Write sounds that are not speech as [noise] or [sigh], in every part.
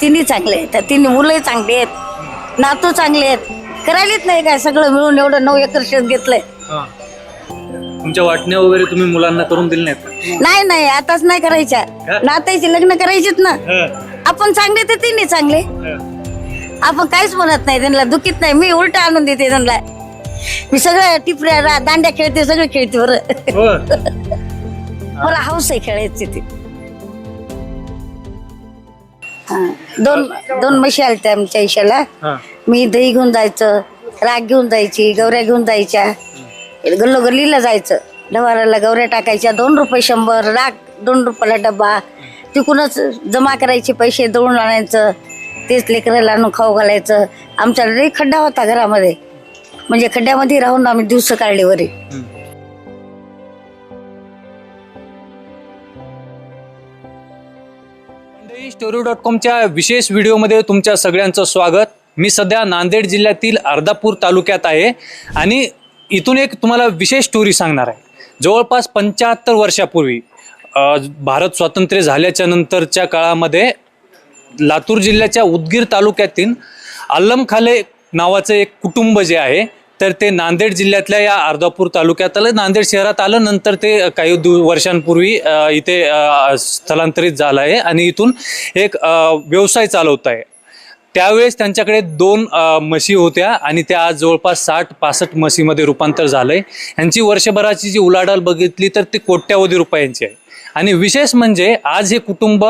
तिन्ही चांगले आहेत. त्या तिन्ही मुलंही चांगली आहेत. नातू चांगले आहेत. करायलाच नाही काय? सगळं मिळून एवढं नऊ एकर शेत घेतलंय. हा. तुमच्या वाटण्या वगैरे तुम्ही मुलांना करून दिले नाहीत का? नाही नाही. आताच नाही करायच्या? नातायचे लग्न करायचेत ना. हा, आपण चांगले तर तिन्ही चांगले. हा. आपण काहीच म्हणत नाही. त्यांना दुखीत नाही. मी उलट आणून देते त्यांना. मी सगळं टिपऱ्या रा- दांड्या खेळते सगळं खेळते बरं. हो. [laughs] मला हौस आहे खेळायची ती. दोन दोन म्हशी आल्या त्या आमच्या इशाला. हा. मी दही घेऊन जायचं राग घेऊन जायची गवऱ्या घेऊन जायच्या. गल्लोगल्लीला जायचं. डवाराला गवऱ्या टाकायच्या दोन रुपये शंभर राग दोन रुपयाला डब्बा. तिकूनच जमा करायचे पैसे दळून आणायचं. तेच लेकराला आणून खाऊ घालायचं. आमचा लई खड्डा होता घरामध्ये. म्हणजे खड्ड्यामध्ये राहून आम्ही दिवस काढले वरी. हम्म. मंडळी स्टोरी डॉट कॉमच्या विशेष व्हिडिओमध्ये तुमच्या सगळ्यांचं स्वागत. मी सध्या नांदेड जिल्ह्यातील अर्धापूर तालुक्यात आहे आणि इथून एक तुम्हाला विशेष स्टोरी सांगणार आहे. जवळपास पंच्याहत्तर वर्षापूर्वी भारत स्वातंत्र्य झाल्याच्या नंतरच्या काळामध्ये लातूर जिल्ह्याच्या उदगीर तालुक्यातील आल्लमखाले नावाचं एक कुटुंब जे आहे तर ते नांदेड जिल्ह्यातल्या या अर्धापूर तालुक्यात आलं नांदेड शहरात आलं नंतर ते काही दिव वर्षांपूर्वी इथे स्थलांतरित झालं आहे आणि इथून एक व्यवसाय चालवत आहे. त्यावेळेस त्यांच्याकडे दोन म्हशी होत्या आणि त्या आज जवळपास साठ पासष्ट म्हशीमध्ये रूपांतर झालं आहे यांची वर्षभराची जी उलाढाल बघितली तर ती कोट्यावधी रुपयांची आहे. आणि विशेष म्हणजे आज हे कुटुंब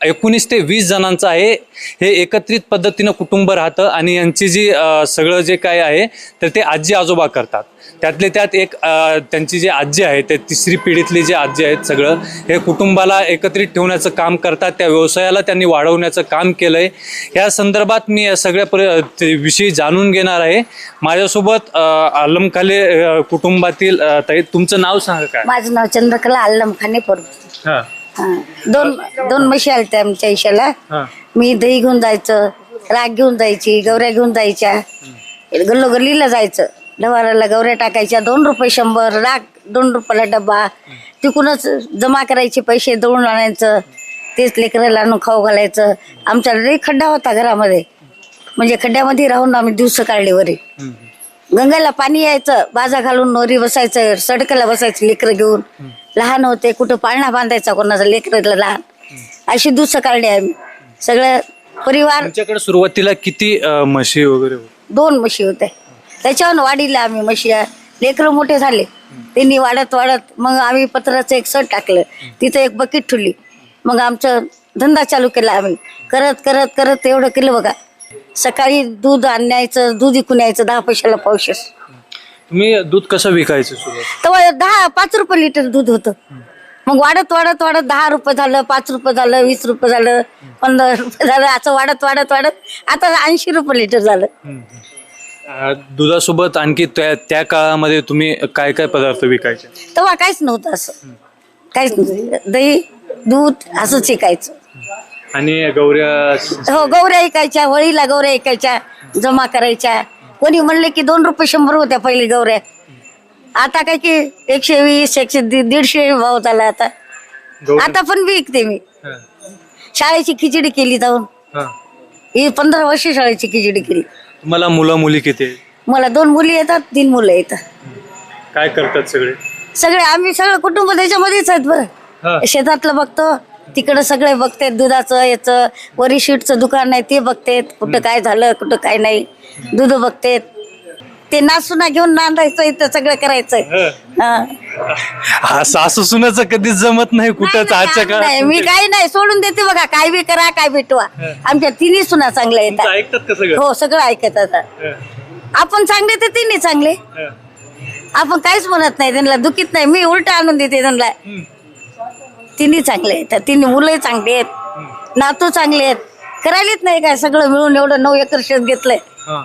एकोणीस ते वीस जणांचं आहे. हे एकत्रित पद्धतीनं कुटुंब राहतं आणि यांची जी सगळं जे काय आहे तर ते आजी आजोबा करतात. त्यातले त्यात एक त्यांची जी आजी आहे ते तिसरी पिढीतली जी आजी आहेत सगळं हे कुटुंबाला एकत्रित ठेवण्याचं काम करतात. त्या व्यवसायाला त्यांनी वाढवण्याचं काम केलंय. या संदर्भात मी या सगळ्या पर विषयी जाणून घेणार आहे. माझ्यासोबत आलमखाले कुटुंबातील ताई तुमचं नाव सांगा काय? माझं नाव चंद्रकला आल्लम खाने पर. हां. दोन दोन म्हशी आल्या त्या आमच्या इशाला हां. मी दही घेऊन जायचं राग घेऊन जायची गवऱ्या घेऊन जायच्या. गल्लोगल्लीला जायचं. डवाराला गवऱ्या टाकायच्या दोन रुपये शंभर राग दोन रुपयाला डब्बा. तिकूनच जमा करायचे पैसे दळून आणायचं. तेच लेकराला आणून खाऊ घालायचं. आमचा लई खड्डा होता घरामध्ये. म्हणजे खड्ड्यामध्ये राहून आम्ही दिवस काढले वरी. गंगाला पाणी यायचं बाजा घालून नोरी बसायचं सडकाला बसायचं लेकरं घेऊन. लहान होते कुठं पाळणा बांधायचा कोणाचा लेकराला लहान. अशी दिवस काढले आम्ही. सगळं परिवार तुमच्याकडे सुरुवातीला किती अ, म्हशी वगैरे होत्या? दोन म्हशी होत्या त्याच्यावर वाढीला आम्ही म्हशी. लेकरं मोठे झाले. त्यांनी वाढत वाढत मग आम्ही पत्राचं एक सट टाकलं. तिथं एक बकेट ठेवली. मग आमचं धंदा चालू केला आम्ही. करत करत करत एवढं केलं बघा. सकाळी दूध आणायचं दूध इकून यायचं दहा पैशाला पावशेस तुम्ही दूध कसं विकायचं सुरुवात? तेव्हा दहा पाच रुपये लिटर दूध होतं. मग वाढत वाढत वाढत दहा रुपये झालं पाच रुपये झालं वीस रुपये झालं पंधरा रुपये झालं असं वाढत वाढत वाढत. आता ऐंशी रुपये लिटर झालं. अ, दुधासोबत आणखी त्या त्या काळामध्ये तुम्ही काय काय पदार्थ विकायचे? तेव्हा काहीच नव्हतं असं. काहीच नव्हतं. दही दूध असंच शिकायचं. आणि गौऱ्या हो गौऱ्या ऐकायच्या होळीला गौऱ्या ऐकायच्या जमा करायच्या. कोणी म्हणले की दोन रुपये शंभर होत्या पहिले गौऱ्या. आता काय की एकशे वीस एकशे दि- दीडशे भाव झाला आता. आता पण विकते मी. हा, शाळेची खिचडी केली जाऊन हा. पंधरा वर्ष शाळेची खिचडी केली. तुम्हाला मुलं मुली किती? आहेत? मला दोन मुली येतात तीन मुलं येतात. काय करतात सगळे? सगळे आम्ही सगळं कुटुंब त्याच्यामध्येच आहेत हा. बरं शेतातलं बघतो तिकडं सगळे बघतात दुधाचं याचं वरी शीटचं दुकान आहे ते बघतेत कुठं काय झालं कुठं काय नाही. दूध बघतेत ते नासुना घेऊन नांदायचं इथं सगळं करायचं हा. हा. सासू सुनाचं कधीच जमत नाही कुठंच आजच्या नाही, मी काही नाही सोडून देते बघा काय बी करा काय भेटवा आमच्या तिन्ही सुना चांगल्या तुमचं येतात ऐकतात का सगळं? हो सगळं ऐकत आता. हा, आपण चांगले तर तिन्ही चांगले. हा. आपण काहीच म्हणत नाही त्यांना दुखीत नाही. मी उलट आणून देते त्यांना. हम्म. तिन्ही चांगले आहेत. त्या तिन्ही मुलंही चांगली आहेत. नातू चांगले आहेत. करायलाच नाही काय? सगळं मिळून एवढं नऊ एकर शेत घेतलंय. हा.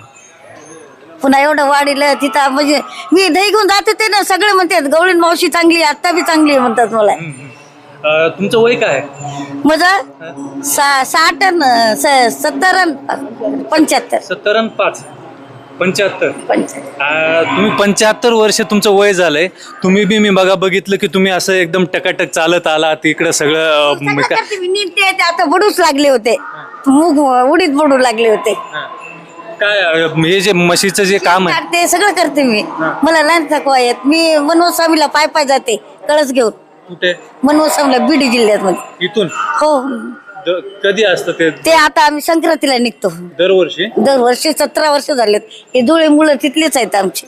पुन्हा एवढं वाढीलं तिथं म्हणजे मी दही घेऊन जात होते ना सगळे म्हणतात गवळीन मावशी चांगली आहे, आत्ता बी चांगली आहे म्हणतात मला. अ, तुमचं वय काय? माझं सा साठ अन स- सत्तर अन पंच्याहत्तर. सत्तर आणि पाच. पंच्याहत्तर. तुम्ही पंच्याहत्तर वर्ष तुमचं वय झालंय. तुम्ही बी मी बघा बघितलं की तुम्ही असं एकदम टकाटक चालत आलात इकडं सगळं अ, का- ते आता बुडूच लागले होते. मूग उडीत बुडू लागले होते. काय अ, हे जे म्हशीचं जे काम आहे? काढते सगळं करते मी. मला लहान थकवा येत. मी मनोस्वामीला पाय पाय जाते. कळस घेऊन. कुठे? मनोस्वामीला बीड जिल्ह्यात मध्ये इथून? हो. द- कधी असतं ते? ते आता आम्ही संक्रांतीला निघतो. दरवर्षी? दरवर्षी सतरा वर्ष झालेत. हे धुळे मुलं तिथलेच आहेत आमचे.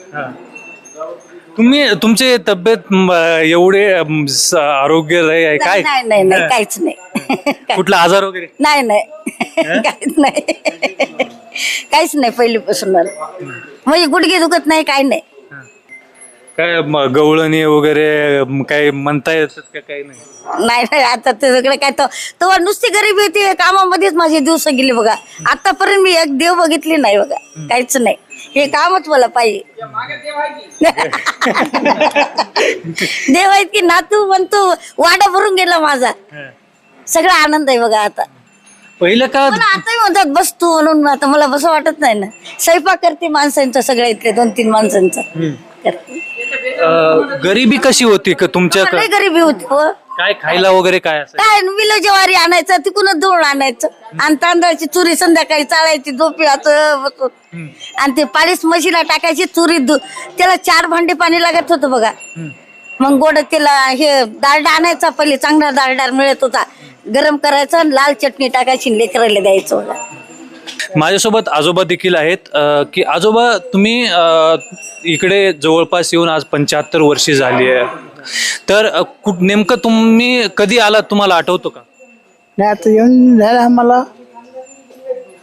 तुम्ही तुमचे तब्येत म, एवढे अम, स- आरोग्य आहे काय? नाही नाही नाही काहीच नाही. कुठला आजार वगैरे? नाही नाही. काहीच नाही. काहीच नाही पहिलीपासून. मला. म्हणजे गुडघे दुखत नाही काही नाही. काय म, गवळणी वगैरे म, काय म्हणता येतात का काही नाही? नाही नाही आता ते सगळं काय तर तेव्हा नुसती गरीबी होती कामामध्येच माझे दिवस गेले बघा. आतापर्यंत मी एक देव बघितली नाही बघा काहीच नाही. हे कामच मला पाहिजे. [laughs] देव आहेत की नातू म्हणतो वाडा भरून गेला माझा. सगळा आनंद आहे बघा आता. पहिलं का मला आताही म्हणतात बस तू म्हणून आता मला बसं वाटत नाही ना. स्वयंपाक करते माणसांचा सगळ्या इथले दोन तीन माणसांचा करते. अ, गरिबी कशी होती का तुमच्या लय गरीबी होती हो. काय खायला वगैरे काय असं? काय विलो ज्वारी आणायचं तिकडून धुवून आणायचं. आणि तांदळाची चुरी संध्याकाळी चाळायची झोपी असं बसून आणि ते पाळीस म्हशीला टाकायची चुरी त्याला चार भांडे पाणी लागत होतं बघा. मग गोड त्याला हे डालडा आणायचा पहिले चांगला डालडा मिळत होता. गरम करायचा आणि लाल चटणी टाकायची आणि लेकराला द्यायचं बघा. माझ्यासोबत आजोबा देखील आहेत. अ, की आजोबा तुम्ही अ, इकडे जवळपास येऊन आज पंच्याहत्तर वर्षे झाली आहे. तर अ, कुठ नेमकं तुम्ही कधी आलात? तुम्हाला आठवतो का? नाही आता येऊन झालं आम्हाला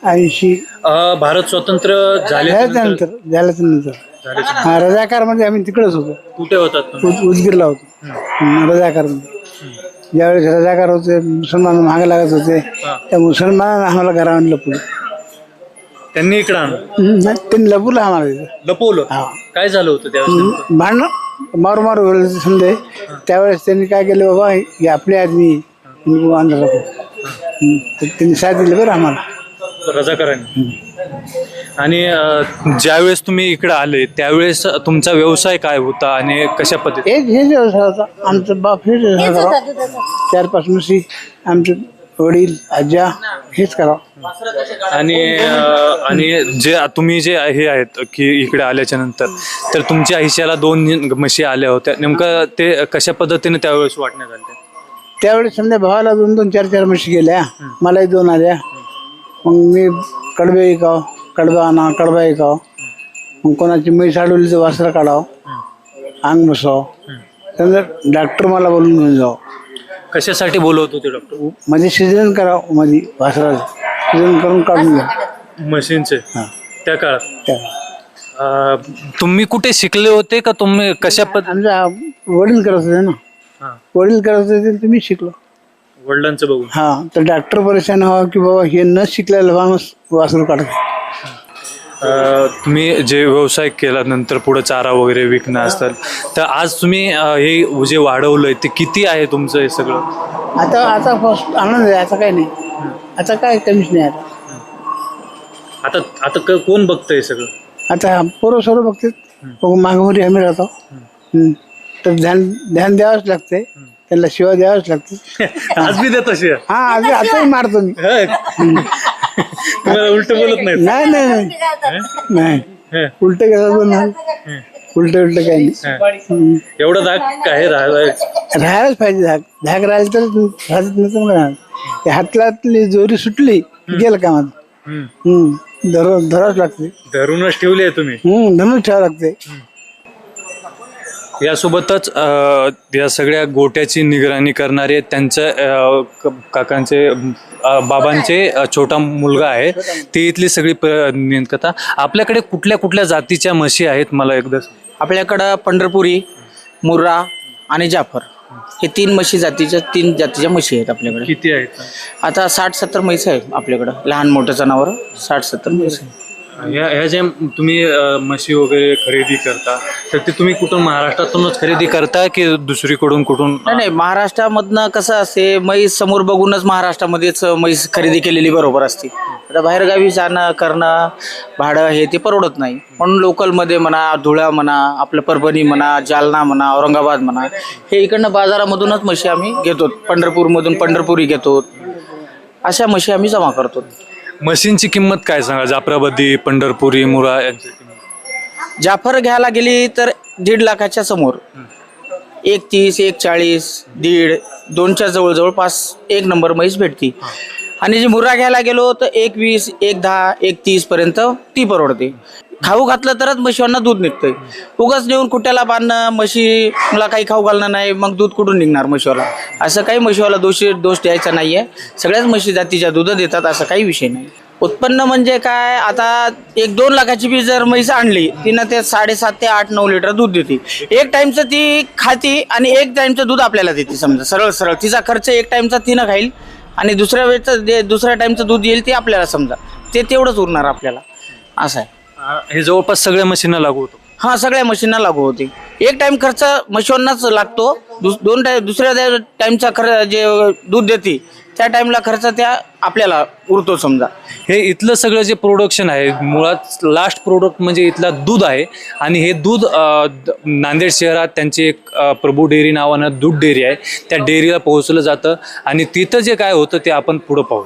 ऐंशी. अ, भारत स्वतंत्र झाल्यानंतर झाल्याच्यानंतर झाल्याच्यानंतर. हा रजाकारमध्ये आम्ही तिकडेच होतो. कुठे होतात तुम्ही? उद- उदगीरला होतो. रजाकारमध्ये. ज्यावेळेस रजाकार होते मुसलमान मागे लागत होते त्या मुसलमानानं आम्हाला घरा आणलं पुढे त्यांनी इकडे आणलं? नाही, त्यांनी लपवलं आम्हाला तिथं. लपवलं? हा. काय झालं होतं त्यावेळेस भांडणं? मारू मारू गेलं समजे. त्यावेळेस त्यांनी काय केलं बाबा हे आपले आदमी त्यांनी साथ दिली बरं आम्हाला. रजाकारांनी. आणि अ, ज्यावेळेस तुम्ही इकडे आले त्यावेळेस तुमचा व्यवसाय काय होता आणि कशा पद्धती एक हेच व्यवसाय होता. आमचं बाप हेच व्यवसाय करावं चार पाच म्हशी आमचे वडील आज्या हेच करावं आणि अ, आणि जे तुम्ही जे हे आहेत की इकडे आल्याच्यानंतर तर तुमच्या आयुष्याला दोन म्हशी आल्या होत्या. नेमकं ते कशा पद्धतीने त्यावेळेस वाटण्यात आले? त्यावेळेस समजा भावाला दोन दोन चार चार म्हशी गेल्या. मलाही दोन आल्या. मग मी कडबे ऐकाव कडबा आणा कडबा ऐकाव मग कोणाची म्हैस अडवली तर वासरा काढावं. अंग बसाव समजा डॉक्टर मला बोलून घेऊन जावं. कशासाठी बोलवत होते डॉक्टर म्हणजे सिजन करावं मध्ये वासराला सिजन करून काढून घ्या. मशीनचे? हां. त्या काळात? त्या. अ, तुम्ही कुठे शिकले होते का तुम्ही कशा पद्ध आमच्या वडील करत होते ना. हां, वडील करत होते तुम्ही शिकलो. वडिलांचं बघून? हा तर डॉक्टर परेशान व्हावं की बाबा हे न शिकलेला माणूस वासरू काढतो अ, तुम्ही जे व्यवसाय केला नंतर पुढे चारा वगैरे विकणं असतात तर आज तुम्ही अ, हे जे वाढवलंय ते किती आहे तुमचं हे सगळं? आता आता फर्स्ट आनंद आहे आता काय नाही. आता काय कमीच नाही आता. आता आता क- कोण बघतंय सगळं? आता पोरं सर्व बघतात. बघू मागोरी आम्ही राहतो. हम्म. तर ध्यान ध्यान द्यावंच लागते त्यांना शिवा द्यावंच लागते [laughs] आज बी देत अशी हा आज आताही मारतो मी. तुम्हाला उलट बोलत नाही नाही नाही. उलट कसं बोलणार उलट उलट काही नाही. एवढं दाग काय राहिलाय राहायलाच पाहिजे धाक. धाक राहिलं तर राहत राहणार ते हातलातली जोरी सुटली गेलं कामात. हम्म. हम्म. धर धरावंच लागते. धरूनच ठेवली आहे तुम्ही? हम्म ठेवावं लागते. यासोबतच अ, या सगळ्या गोट्याची निगराणी करणारे त्यांचं अ, क- काकांचे अ, बाबांचे अ, छोटा मुलगा आहे. ती इथली सगळी प- नेमकथा. आपल्याकडे कुठल्या कुठल्या जातीच्या म्हशी आहेत? मला एकदा सांग. आपल्याकडं पंढरपुरी मुर्रा आणि जाफर. हे तीन म्हशी जातीच्या तीन जातीच्या म्हशी आहेत आपल्याकडे. किती आहेत? आता साठ सत्तर म्हैस आहे आपल्याकडं. लहान मोठं जनावर साठ सत्तर म्हैस आहे. ह्या ह्या ज्या तुम्ही अ, म्हशी वगैरे खरेदी करता तर ते तुम्ही कुठून महाराष्ट्रातूनच खरेदी करता की दुसरीकडून कुठून? नाही नाही महाराष्ट्रामधनं कसं असते म्हैस समोर बघूनच महाराष्ट्रामध्येच म्हैस खरेदी केलेली बरोबर असते. आता बाहेरगावी जाणं करणं भाडं हे ते परवडत नाही. म्हणून लोकलमध्ये म्हणा धुळा म्हणा आपलं परभणी म्हणा जालना म्हणा औरंगाबाद म्हणा हे इकडनं बाजारामधूनच म्हशी आम्ही घेतो. पंढरपूरमधून पंढरपुरी घेतो. अशा म्हशी आम्ही जमा करतो. म्हशींची किंमत काय सांगा? जाफराबादी पंढरपुरी मुरा यांची जाफर घ्यायला गेली तर दीड लाखाच्या समोर. एक तीस एक चाळीस दीड दोनच्या जवळ पाच एक नंबर म्हैस भेटती. आणि जी मुर्रा घ्यायला गेलो तर एक वीस एक दहा एक तीस पर्यंत ती परवडते. खाऊ घातलं तरच म्हशीवांना दूध निघतंय. उगाच नेऊन कुट्याला बांधणं म्हशीला काही खाऊ घालणं नाही मग दूध कुठून निघणार म्हशीवाला? असं काही म्हशीवाला दोषी दोष द्यायचा नाहीये. सगळ्याच म्हशी जातीच्या दूध देतात असं काही विषय नाही. उत्पन्न म्हणजे काय? आता एक दोन लाखाची बी जर म्हैस आणली तिनं ते साडेसात ते आठ नऊ लिटर दूध देते. एक टाईमचं ती खाती आणि एक टाईमचं दूध आपल्याला देते समजा. सरळ सरळ. तिचा खर्च एक टाईमचा तिनं खाईल आणि दुसऱ्या वेळचं जे दुसऱ्या टाईमचं दूध येईल ते आपल्याला समजा. ते तेवढंच उरणार आपल्याला. असं आहे. हे जवळपास सगळ्या मशीनला लागू होतो. हा सगळ्या मशीनना लागू होते. एक टाइम खर्च मशीननाच लागतो. दुस दोन टाइम दुसऱ्या टाइमचा खर्च जे दूध देते त्या टाइमला खर्च त्या आपल्याला उरतो समजा. हे इथलं सगळं जे प्रोडक्शन आहे मुळात लास्ट प्रोडक्ट म्हणजे इथला दूध आहे. आणि हे दूध अ, द- नांदेड शहरात त्यांची एक अ, प्रभू डेअरी नावानं दूध डेअरी आहे. त्या डेअरीला पोहोचलं जातं. आणि तिथं जे काय होतं ते आपण पुढं पाहू.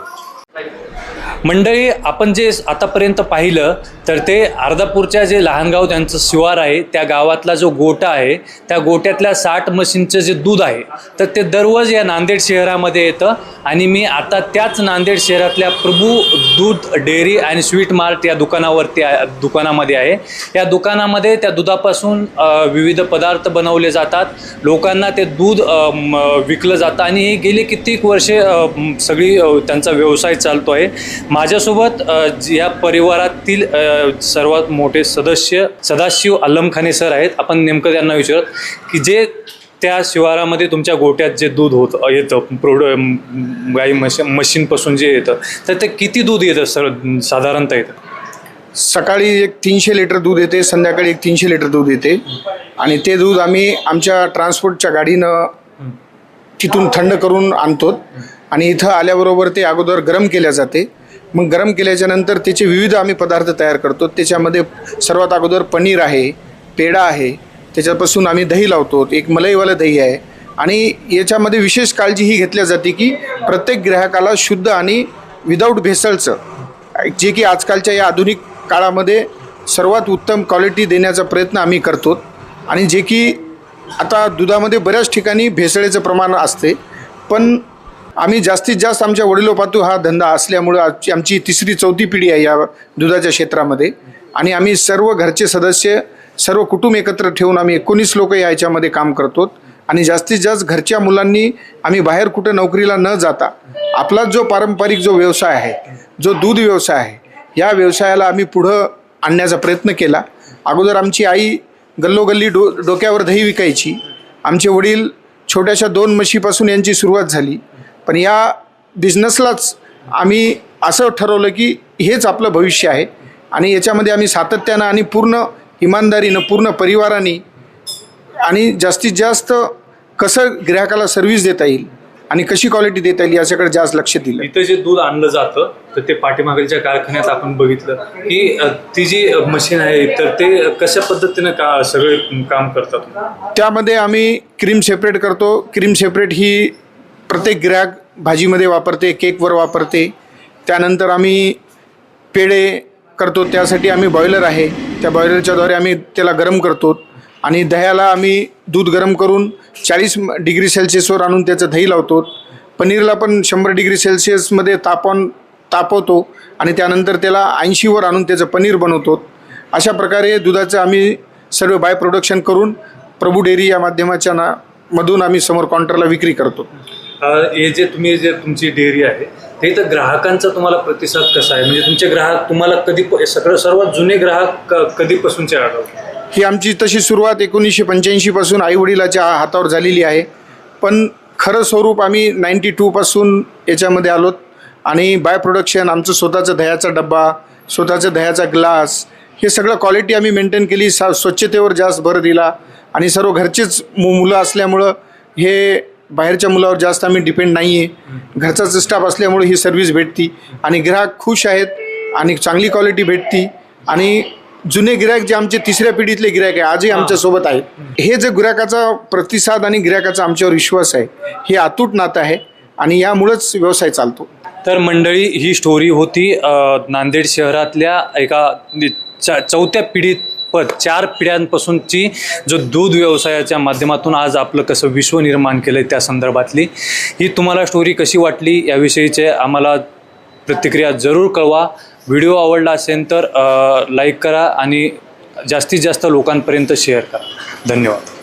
मंडळी आपण जे आतापर्यंत पाहिलं तर ते अर्धापूरच्या जे लहान गाव त्यांचं शिवार आहे त्या गावातला जो गोटा आहे त्या गोट्यातल्या साठ मशीनचं जे दूध आहे तर ते दररोज या नांदेड शहरामध्ये येतं. आणि मी आता त्याच नांदेड शहरातल्या प्रभू दूध डेअरी आणि स्वीट मार्ट या दुकानावरती दुकानामध्ये आहे. या दुकानामध्ये त्या दुधापासून विविध पदार्थ बनवले जातात. लोकांना ते दूध विकलं जातं. आणि हे गेली कित्येक वर्षे सगळी त्यांचा व्यवसाय चालतो आहे. माझ्यासोबत या परिवारातील सर्वात मोठे सदस्य सदाशिव आलमखाने सर आहेत. आपण नेमकं त्यांना विचारत की जे त्या शिवारामध्ये तुमच्या गोट्यात जे दूध होत येतं प्रोड गाई मशी मशीनपासून जे येतं तर ते किती दूध येतं सर साधारणतः येतं सकाळी एक तीनशे लिटर दूध येते संध्याकाळी एक तीनशे लिटर दूध येते. आणि ते दूध आम्ही आमच्या ट्रान्सपोर्टच्या गाडीनं तिथून थंड करून आणतो. आणि इथं आल्याबरोबर ते अगोदर गरम केल्या जाते. मग गरम केल्याच्यानंतर त्याचे विविध आम्ही पदार्थ तयार करतो. त्याच्यामध्ये सर्वात अगोदर पनीर आहे पेढा आहे त्याच्यापासून आम्ही दही लावतो. एक मलईवालं दही आहे. आणि याच्यामध्ये विशेष काळजी ही घेतल्या जाते की प्रत्येक ग्राहकाला शुद्ध आणि विदाऊट भेसळचं जे की आजकालच्या या आधुनिक काळामध्ये सर्वात उत्तम क्वालिटी देण्याचा प्रयत्न आम्ही करतो. आणि जे की आता दुधामध्ये बऱ्याच ठिकाणी भेसळेचं प्रमाण असते. पण आम्ही जास्तीत जास्त आमच्या वडिलोपातू हा धंदा असल्यामुळं आजची आमची तिसरी चौथी पिढी आहे या दुधाच्या क्षेत्रामध्ये. आणि आम्ही सर्व घरचे सदस्य सर्व कुटुंब एकत्र ठेवून आम्ही एकोणीस लोक याच्यामध्ये काम करतो आणि जास्तीत जास्त घरच्या मुलांनी आम्ही बाहेर कुठं नोकरीला न जाता आपला जो पारंपरिक जो व्यवसाय आहे जो दूध व्यवसाय आहे या व्यवसायाला आम्ही पुढं आणण्याचा प्रयत्न केला. अगोदर आमची आई गल्लोगल्ली डो डोक्यावर दही विकायची. आमचे वडील छोट्याशा दोन म्हशीपासून यांची सुरुवात झाली. पण या बिझनेसलाच आम्ही असं ठरवलं की हेच आपलं भविष्य आहे. आणि याच्यामध्ये आम्ही सातत्यानं आणि पूर्ण इमानदारीनं पूर्ण परिवाराने आणि जास्तीत जास्त कसं ग्राहकाला सर्व्हिस देता येईल आणि कशी क्वालिटी देता येईल याच्याकडे जास्त लक्ष दिलं. इथं जे दूध आणलं जातं तर ते पाठीमागच्या कारखान्यात आपण बघितलं. की ती जी मशीन आहे तर ते कशा पद्धतीनं का सगळे काम करतात? त्यामध्ये आम्ही क्रीम सेपरेट करतो. क्रीम सेपरेट ही प्रत्येक ग्रॅग भाजीमध्ये वापरते केकवर वापरते. त्यानंतर आम्ही पेढे करतो त्यासाठी आम्ही बॉयलर आहे. त्या बॉयलरच्याद्वारे आम्ही त्याला गरम करतो आणि दह्याला आम्ही दूध गरम करून चाळीस डिग्री सेल्सिअसवर आणून त्याचं दही लावतो. पनीरला पण शंभर डिग्री सेल्सिअसमध्ये तापवून तापवतो आणि त्यानंतर त्याला ऐंशीवर आणून त्याचं पनीर बनवतो. अशा प्रकारे दुधाचं आम्ही सर्व बाय प्रोडक्शन करून प्रभू डेअरी या माध्यमाच्या ना मधून आम्ही समोर काउंटरला विक्री करतो. हे जे तुम्ही जे तुमची डेअरी आहे ते तर ग्राहकांचा तुम्हाला प्रतिसाद कसा आहे? म्हणजे तुमचे ग्राहक तुम्हाला कधी सगळं सर्वात जुने ग्राहक क- कधीपासूनचे आढळतात? ही आमची तशी सुरुवात एकोणीसशे पंच्याऐंशीपासून आईवडिलाच्या हातावर झालेली आहे. पण खरं स्वरूप आम्ही नाईन्टी टूपासून याच्यामध्ये आलोत. आणि बाय प्रोडक्शन आमचं स्वतःचं दह्याचा डब्बा स्वतःचा दह्याचा ग्लास हे सगळं क्वालिटी आम्ही मेंटेन केली. सा स्वच्छतेवर जास्त भर दिला. आणि सर्व घरचेच मु मुलं असल्यामुळं हे बाहेरच्या मुलावर जास्त आम्ही डिपेंड नाही आहे घरचाच स्टाफ असल्यामुळे ही सर्व्हिस भेटती. आणि ग्राहक खुश आहेत आणि चांगली क्वालिटी भेटती. आणि जुने गिरायक जे आमचे तिसऱ्या पिढीतले गिरायक आहे आजही आमच्यासोबत आहेत हे जे गिरायकाचा प्रतिसाद आणि गिरायकाचा आमच्यावर विश्वास आहे हे अतूट नातं आहे आणि यामुळेच व्यवसाय चालतो. तर मंडळी ही स्टोरी होती नांदेड शहरातल्या एका चौथ्या पिढीत प चार पिढ्यांपासूनची जो दूध व्यवसायाच्या माध्यमातून आज आपलं कसं विश्व निर्माण केलं त्या संदर्भातली. ही तुम्हाला स्टोरी कशी वाटली याविषयीचे आम्हाला प्रतिक्रिया जरूर कळवा. व्हिडिओ आवडला असेल तर लाईक करा आणि जास्तीत जास्त लोकांपर्यंत शेअर करा. धन्यवाद.